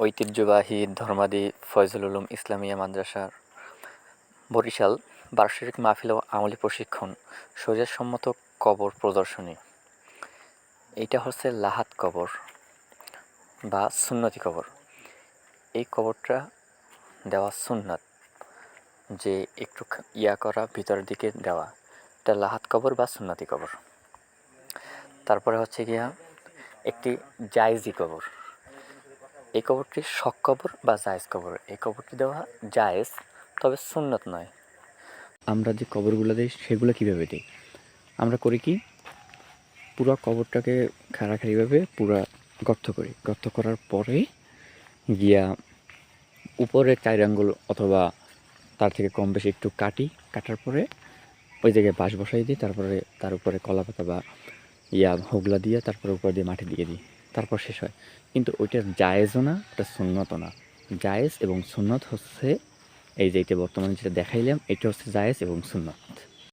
ঐতিহ্যবাহী ধর্মাদি ফয়জুল উলুম ইসলামিয়া মাদ্রাসার বরিশাল বার্ষিক মাহফিল ও আমলি প্রশিক্ষণ সম্মত কবর প্রদর্শনী। এইটা হচ্ছে লাহাত কবর বা সুন্নতি কবর। এই কবরটা দেওয়া সুন্নাত যে একটু ইয়া করা, ভিতরের দিকে দেওয়া। এটা লাহাত কবর বা সুন্নতি কবর। তারপরে হচ্ছে গিয়া একটি জায়জি কবর। এই কবরটি শক কবর বা জায়েজ কবর। এই কবরটি দেওয়া জায়েজ, তবে সুন্নত নয়। আমরা যে কবরগুলো দিই, সেগুলো কীভাবে দিই? আমরা করি কি? পুরো কবরটাকে খাড়াখাড়িভাবে পুরো গর্ত করি। গর্ত করার পরে গিয়া উপরে চার আঙ্গুল অথবা তার থেকে কম বেশি একটু কাটি। কাটার পরে ওই জায়গায় বাঁশ বসাই দিই, তারপরে তার উপরে কলা পাতা বা ইয়া হোগলা দিয়ে তারপরে উপর দিয়ে মাটি দিয়ে দিই। তারপর শেষ হয়। কিন্তু ওইটা জায়েজও না ওটা সুন্নত না। জায়েজ এবং সুন্নত হচ্ছে এই যে এটা বর্তমানে যেটা দেখাইলাম, এটা হচ্ছে জায়েজ এবং সুন্নত।